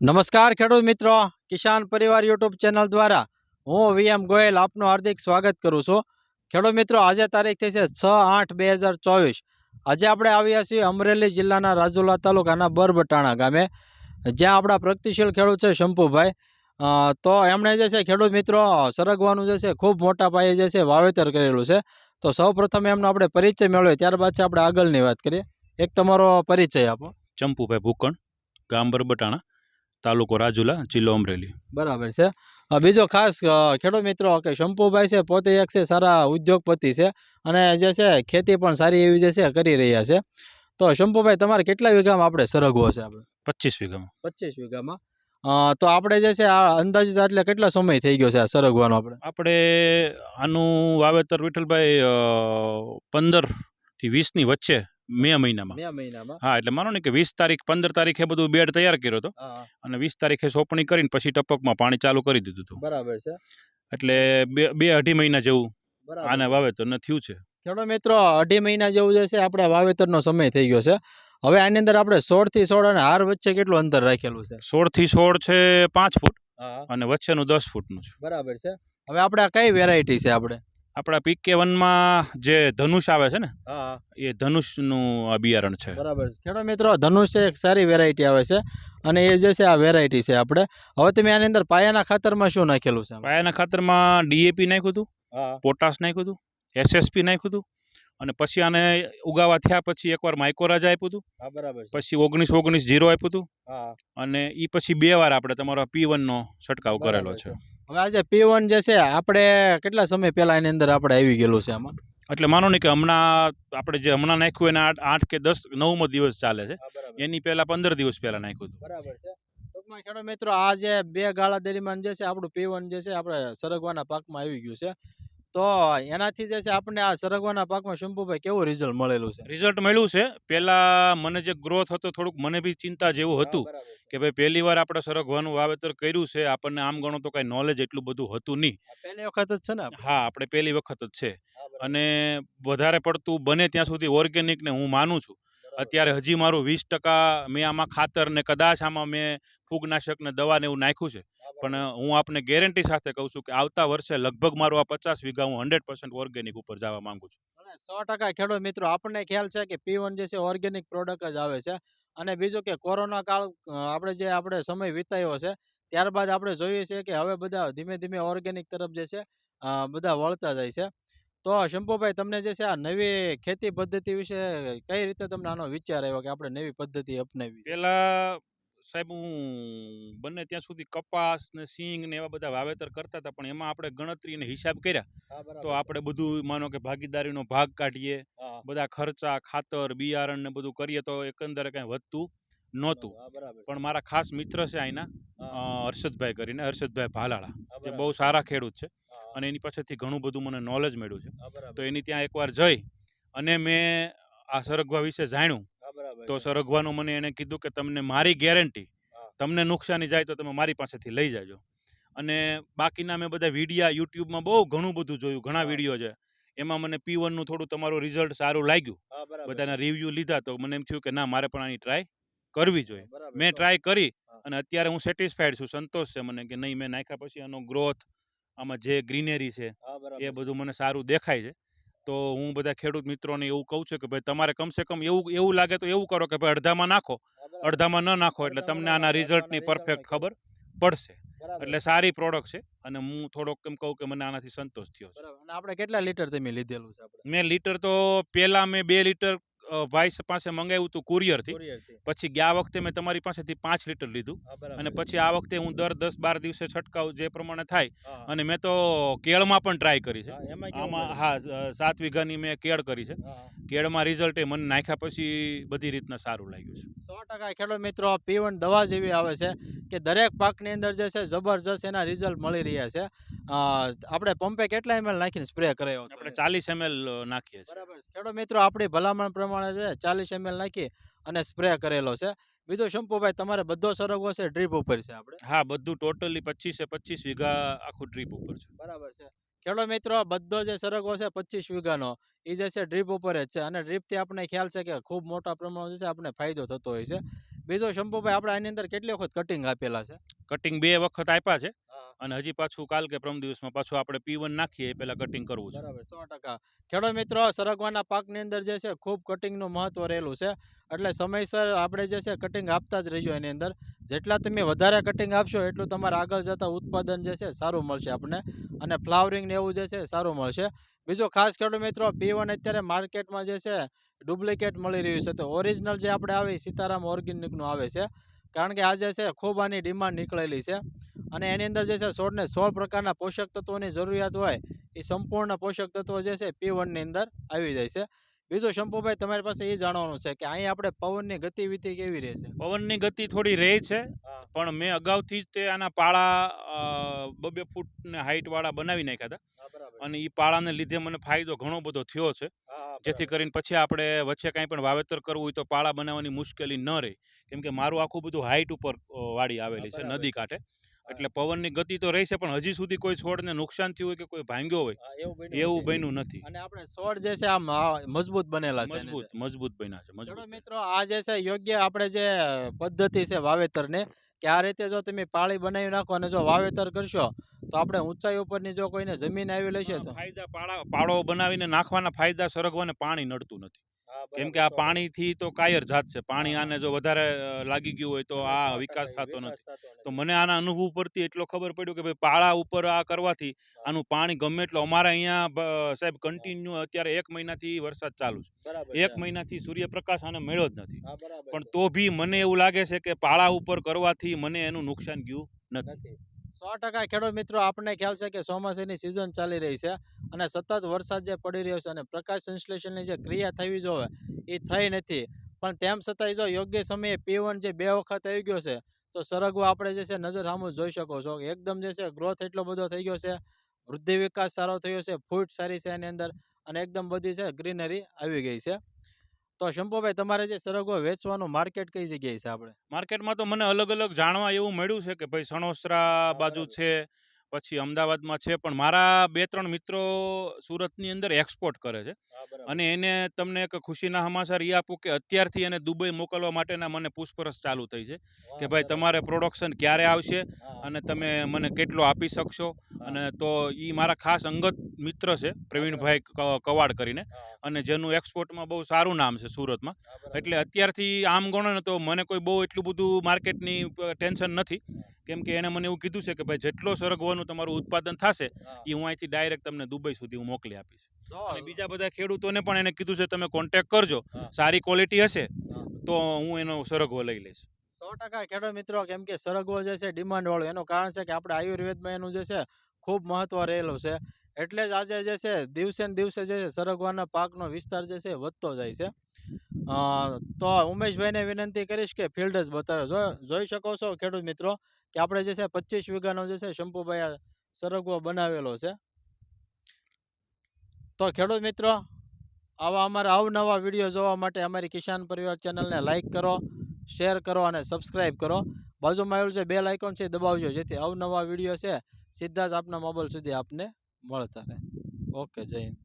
નમસ્કાર ખેડૂત મિત્રો, કિસાન પરિવાર યુટ્યુબ ચેનલ દ્વારા હું વીએમ ગોયલ આપનું હાર્દિક સ્વાગત કરું છું. ખેડૂત મિત્રો, આજે તારીખ થઈ છે છ આઠ બે હજાર ચોવીસ. આજે આપણે આવ્યા છીએ અમરેલી જિલ્લાના રાજુલા તાલુકાના બરબટાણા ગામે, જ્યાં આપણા પ્રગતિશીલ ખેડૂત છે શંપુભાઈ તો એમણે જે છે ખેડૂત મિત્રો, સરગવાનું જે છે ખૂબ મોટા પાયે જે છે વાવેતર કરેલું છે. તો સૌ પ્રથમ એમનો આપણે પરિચય મેળવીએ, ત્યારબાદ છે આપણે આગળની વાત કરીએ. એક તમારો પરિચય આપો. ચંપુભાઈ ભૂકણ, ગામ બરબટાણા. તાલુકો રાજુલા જિલ્લો અમરેલી. બરાબર છે. બીજો ખાસ ખેડૂત મિત્રો કે શંપુભાઈ છે પોતે એક છે સારા ઉદ્યોગપતિ છે અને જે છે ખેતી પણ સારી એવી જે છે કરી રહ્યા છે. તો શંપુભાઈ તમારે કેટલા વીઘામાં આપણે સરગવો છે આપણે? પચીસ વીઘામાં. પચીસ વીઘામાં. તો આપણે જે છે આ અંદાજિત એટલે કેટલા સમય થઈ ગયો છે આ સરગવાનો આપણે? આપણે આનું વાવેતર વિઠ્ઠલભાઈ પંદરથી વીસની વચ્ચે મે મહિનામાં. મહિનામાં? હા એટલે માનો ને કે વીસ તારીખ પંદર તારીખે બધું બેડ તૈયાર કર્યો હતો. હા, હા, અને વીસ તારીખે સોંપણી કરીને પછી ટપકમાં પાણી ચાલુ કરી દીધું હતું. બરાબર છે. એટલે બે બે અઢી મહિના જેવું બરાબર. આના વાવેતર વાવેતરને થયું છે. ખેડૂત મિત્રો અઢી મહિના જેવું જે છે આપણે વાવેતરનો સમય થઈ ગયો છે. હવે આની અંદર આપણે સોળથી સોળ અને હાર વચ્ચે કેટલું અંતર રાખેલું છે? સોળથી સોળ છે પાંચ ફૂટ અને વચ્ચેનું દસ ફૂટનું છે. બરાબર છે. હવે આપણે આ કઈ વેરાયટી છે આપણે? આપણા પીકે વનમાં જે ધનુષ આવે છે ને એ ધનુષનું આ બિયારણ છે. બરાબર છે. ખેડૂત મિત્રો ધનુષ એક સારી વેરાયટી આવે છે અને એ જે છે આ વેરાયટી છે આપણે. હવે તમે આની અંદર પાયાના ખાતરમાં શું નાખેલું છે? પાયાના ખાતરમાં ડીએપી નાખ્યું હતું પોટાશ નાખ્યું હતું એસએસપી નાખ્યું હતું અને પછી આને ઉગાવા થયા પછી એકવાર માઇકોરાજ આપ્યું હતું બરાબર પછી ઓગણીસ ઓગણીસ જીરો આપ્યું હતું અને એ પછી બે વાર આપણે તમારો પી વનનો છંટકાવ કરેલો છે. હવે આજે પી વન જે છે આપણે કેટલા સમય પહેલા એની અંદર આપણે આવી ગયેલું છે આમાં? એટલે માનો ને કે હમણાં આપણે જે હમણાં નાખ્યું એને આઠ આઠ કે દસ નવમો દિવસ ચાલે છે. એની પહેલા પંદર દિવસ પહેલા નાખ્યું હતું. બરાબર છે. ટૂંકમાં ખેડૂત મિત્રો આ જે બે ગાળા દરમિયાન જે છે આપણું પી વન જે છે આપણે સરગવાના પાકમાં આવી ગયું છે. તો એનાથી જે છે આપણને આ સરગવાના પાકમાં શંભુભાઈ કેવું રિઝલ્ટ મળેલું છે? રિઝલ્ટ મળ્યું છે. પહેલા મને જે ગ્રોથ હતો થોડુંક મને બી ચિંતા જેવું હતું કે ભાઈ પહેલી વાર આપણે સરગવાનું વાવેતર કર્યું છે. આપણને આમ ગણો તો કઈ નોલેજ એટલું બધું હતું નહીં. પહેલી વખત જ છે ને હા આપણે પહેલી વખત જ છે. અને વધારે પડતું બને ત્યાં સુધી ઓર્ગેનિક ને હું માનું છું. અત્યારે હજી મારું વીસ ટકા મેં આમાં ખાતર ને કદાચ આમાં મેં ફૂગનાશક ને દવા ને એવું નાખ્યું છે. પણ હું આપને ગેરંટી સાથે કહું છું કે આવતા વર્ષે લગભગ મારું આ પચાસ વીઘા હું હંડ્રેડ પર્સન્ટ ઓર્ગેનિક ઉપર જવા માંગુ છું. સો ટકા ખેડૂત મિત્રો આપણને ખ્યાલ છે કે પી વન જે છે ઓર્ગેનિક પ્રોડક્ટ જ આવે છે. અને બીજું કે કોરોના કાળ આપણે જે આપણે સમય વિતાયો છે ત્યારબાદ આપણે જોઈએ છીએ કે હવે બધા ધીમે ધીમે ઓર્ગેનિક તરફ જે છે બધા વળતા જાય છે. તો શંભુભાઈ તમને જે છે આ નવી ખેતી પદ્ધતિ વિશે કઈ રીતે તમને આનો વિચાર આવ્યો કે આપણે નવી પદ્ધતિ અપનાવી પેલા સાહેબ હું બને ત્યાં સુધી કપાસ ને સિંગ ને એવા બધા વાવેતર કરતા હતા પણ એમાં આપણે ગણતરી ને હિસાબ કર્યા. તો આપણે બધું માનો કે ભાગીદારીનો ભાગ કાઢીએ બધા ખર્ચા ખાતર બિયારણ ને બધું કરીએ તો એકંદરે કઈ વધતું નહોતું. પણ મારા ખાસ મિત્ર છે અહીંના હર્ષદભાઈ કરીને હર્ષદભાઈ ભાલાળા. જે બહુ સારા ખેડૂત છે અને એની પાસેથી ઘણું બધું મને નોલેજ મળ્યું છે. તો એની ત્યાં એકવાર જઈ અને મેં આ સરગવા વિશે જાણ્યું. તો સરગવાનું મને એને કીધું કે તમને મારી ગેરંટી તમને નુકસાની જાય તો તમે મારી પાસેથી લઈ જાજો. અને બાકીના મેં બધા વિડીયા યુટ્યુબમાં બહુ ઘણું બધું જોયું ઘણા વીડિયો છે. એમાં મને પી નું થોડું તમારું રિઝલ્ટ સારું લાગ્યું. બધાના રિવ્યુ લીધા તો મને એમ થયું કે ના મારે પણ આની ટ્રાય કરવી જોઈએ. મેં ટ્રાય કરી અને અત્યારે હું સેટિસ્ફાઈડ છું સંતોષ છે મને કે નહીં મેં નાખ્યા પછી આનો ગ્રોથ આમાં જે ગ્રીનરી છે એ બધું મને સારું દેખાય છે. તો હું બધા ખેડૂત મિત્રોને એવું કહું છું કે ભાઈ તમારે કમસે કમ એવું એવું લાગે તો એવું કરો કે ભાઈ અડધામાં નાખો. અડધામાં ન નાખો એટલે તમને આના રિઝલ્ટની પરફેક્ટ ખબર પડશે. એટલે સારી પ્રોડક્ટ છે અને હું થોડોક એમ કહું કે મને આનાથી સંતોષ થયો છે. આપણે કેટલા લીટર તમે લીધેલું છે મેં લીટર તો પહેલા મેં બે લીટર ભાઈ પાસે મંગાવ્યું હતું કુરિયરથી. પછી ગયા વખતે મેં તમારી પાસેથી પાંચ લીટર લીધું. અને પછી આ વખતે હું દર દસ બાર દિવસે છંટકાવ જે પ્રમાણે થાય અને મેં તો કેળમાં પણ ટ્રાય કરી છે. આમાં હા સાત વીઘાની મેં કેળ કરી છે. કેળમાં રિઝલ્ટ એ મને નાખ્યા પછી બધી રીતના સારું લાગ્યું છે. સો ટકા. ખેડૂત મિત્રો પીવન દવા જેવી આવે છે કે દરેક પાકની અંદર જે છે જબરજસ્ત એના રિઝલ્ટ મળી રહ્યા છે. આપણે પંપે કેટલા એમએલ નાખીને સ્પ્રે કરાયો આપણે ચાલીસ એમએલ નાખીએ બરાબર ખેડૂત મિત્રો આપણી ભલામણ પ્રમાણે છે ચાલીસ એમએલ નાખી અને સ્પ્રે કરેલો છે. બીજો શંપુભાઈ તમારે બધો સરગવો છે ડ્રીપ ઉપર છે આપણે? હા બધું ટોટલી પચીસે પચીસ વીઘા આખું ડ્રીપ ઉપર છે. બરાબર છે. ખેડૂત મિત્રો બધો જે સરગવો છે પચીસ વીઘાનો એ જે છે ડ્રીપ ઉપર જ છે. અને ડ્રીપથી આપણે ખ્યાલ છે કે ખૂબ મોટા પ્રમાણમાં જે છે આપણે ફાયદો થતો હોય છે. બીજો શંપુભાઈ આપણે આની અંદર કેટલી વખત કટિંગ આપેલા છે? કટિંગ બે વખત આપ્યા છે. અને હજી પાછું કાલ કે પ્રમ દિવસમાં પાછું આપણે પી વન નાખીએ પહેલા કટિંગ કરવું છે. સો ટકા. ખેડૂત મિત્રો, સરગવાના પાકની અંદર જે છે, ખૂબ કટિંગનું મહત્વ રહેલું છે. એટલે સમયસર આપણે જે છે કટિંગ આપતા જ રહીજો એની અંદર. જેટલા તમે વધારે કટિંગ આપશો, એટલું તમારે આગળ જતા ઉત્પાદન જે છે, સારું મળશે આપણને અને ફ્લાવરિંગ ને એવું જે છે, સારું મળશે. બીજો ખાસ ખેડૂત મિત્રો પી વન અત્યારે માર્કેટમાં જે છે ડુપ્લિકેટ મળી રહ્યું છે. તો ઓરિજિનલ જે આપણે આવે, સીતારામ ઓર્ગેનિકનું આવે છે. કારણ કે આજે છે, ખૂબ આની ડિમાન્ડ નીકળેલી છે. અને એની અંદર જે છે છોડને સો પ્રકારના પોષક તત્વોની જરૂરિયાત હોય એ સંપૂર્ણ પોષક તત્વો જે છે પી વનની અંદર આવી જાય છે. બીજું શંપુભાઈ તમારી પાસે એ જાણવાનું છે કે અહીં આપણે પવનની ગતિવિધિ કેવી રહે છે? પવનની ગતિ થોડી રહે છે પણ મેં અગાઉથી જ તે આના પાળા બબે ફૂટ ને હાઈટ વાળા બનાવી નાખ્યા હતા. અને એ પાળાને લીધે મને ફાયદો ઘણો બધો થયો છે. જેથી કરીને પછી આપણે વચ્ચે કાંઈ પણ વાવેતર કરવું હોય તો પાળા બનાવવાની મુશ્કેલી ન રહે. કેમ કે મારું આખું બધું હાઈટ ઉપર વાડી આવેલી છે નદી કાંઠે. એટલે પવનની ગતિ તો રહી છે પણ હજી સુધી કોઈ છોડને નુકસાન થયું હોય કે કોઈ ભાંગ્યો હોય એવું બન્યું નથી. અને આપણે છોડ જે છે આમ મજબૂત બનેલા છે મજબૂત મજબૂત બન્યા છે મજબૂત મિત્રો આ જે છે યોગ્ય આપણે જે પદ્ધતિ છે વાવેતરને કે આ રીતે જો તમે પાળી બનાવી નાખો અને જો વાવેતર કરશો તો આપણે ઊંચાઈ ઉપરની જો કોઈને જમીન આવી લેશે તો? ફાયદા પાળો બનાવીને નાખવાના ફાયદા સરગવાને પાણી નડતું નથી. કેમ કે આ પાણીથી તો કાયર જાત છે. પાણી આને જો વધારે લાગી ગયું હોય તો આ વિકાસ થતો નથી. તો મને આના અનુભવ પરથી એટલો ખબર પડ્યો કે ભાઈ પાળા ઉપર આ કરવાથી આનું પાણી ગમે એટલું. અમારે અહીંયા સાહેબ કન્ટિન્યુ અત્યારે એક મહિનાથી વરસાદ ચાલુ છે. એક મહિનાથી સૂર્યપ્રકાશ આને મળ્યો જ નથી. પણ તો બી મને એવું લાગે છે કે પાળા ઉપર કરવાથી મને એનું નુકસાન ગયું નથી. સો ટકા ખેડૂત મિત્રો આપણને ખ્યાલ છે કે ચોમાસાની સિઝન ચાલી રહી છે અને સતત વરસાદ જે પડી રહ્યો છે અને પ્રકાશ સંશ્લેષણની જે ક્રિયા થવી જોવે, એ થઈ નથી. પણ તેમ છતાંય જો યોગ્ય સમયે પીવન જે બે વખત આવી ગયો છે, તો સરગવો આપણે જે છે નજર સામું જોઈ શકો છો. એકદમ જે છે ગ્રોથ એટલો બધો થઈ ગયો છે, વૃદ્ધિ વિકાસ સારો થયો છે ફૂટ સારી છે એની અંદર અને એકદમ બધી છે ગ્રીનરી આવી ગઈ છે. તો શંભુભાઈ તમારે જે સરગવો વેચવાનું માર્કેટ કઈ જગ્યાએ છે આપણે? માર્કેટમાં તો મને અલગ અલગ જાણવા એવું મળ્યું છે કે ભાઈ સણોસરા બાજુ છે પછી અમદાવાદમાં છે પણ મારા બે ત્રણ મિત્રો સુરતની અંદર એક્સપોર્ટ કરે છે. અને એને તમને એક ખુશીના સમાચાર એ આપું કે અત્યારથી એને દુબઈ મોકલવા માટેના મને પૂછપરછ ચાલુ થઈ છે કે ભાઈ તમારે પ્રોડક્શન ક્યારે આવશે અને તમે મને કેટલો આપી શકશો? અને તો એ મારા ખાસ અંગત મિત્ર છે પ્રવીણભાઈ કવાડ કરીને. અને જેનું એક્સપોર્ટમાં બહુ સારું નામ છે સુરતમાં. એટલે અત્યારથી આમ ગણો ને તો મને કોઈ બહુ એટલું બધું માર્કેટની ટેન્શન નથી. કેમ કે એને મને એવું કીધું છે કે ભાઈ જેટલો સરગવાનું તમારું ઉત્પાદન થશે એ હું અહીંથી ડાયરેક્ટ તમને દુબઈ સુધી હું મોકલી આપીશ. અને બીજા બધા ખેડૂતોને પણ એને કીધું છે તમે કોન્ટેક્ટ કરજો. સારી ક્વોલિટી હશે તો હું એનો સરગવો લઈ લઈશ. સો ટકા ખેડૂત મિત્રો કેમ કે સરગવો જે છે ડિમાન્ડ વાળો એનું કારણ છે કે આપણે આયુર્વેદમાં એનું જે છે ખૂબ મહત્વ રહેલું છે. એટલે જ આજે જે છે, દિવસે ને દિવસે જે છે, સરગવાના પાકનો વિસ્તાર જે છે વધતો જાય છે. તો ઉમેશભાઈને વિનંતી કરીશ કે ફિલ્ડ જ બતાવ્યો જો, જોઈ શકો છો ખેડૂત મિત્રો કે આપણે જે છે પચીસ વીઘાનો જે છે શંપુભાઈ સરગવો બનાવેલો છે. તો ખેડૂત મિત્રો, આવા અમારા અવનવા વીડિયો જોવા માટે અમારી કિસાન પરિવાર ચેનલને લાઇક કરો, શેર કરો અને સબસ્ક્રાઇબ કરો. બાજુમાં આવેલું છે બે લાઇકોન છે દબાવજો, જેથી અવનવા વીડિયો છે સીધા જ આપના મોબાઈલ સુધી આપને મળતા રહે. ઓકે જય હિન્દ.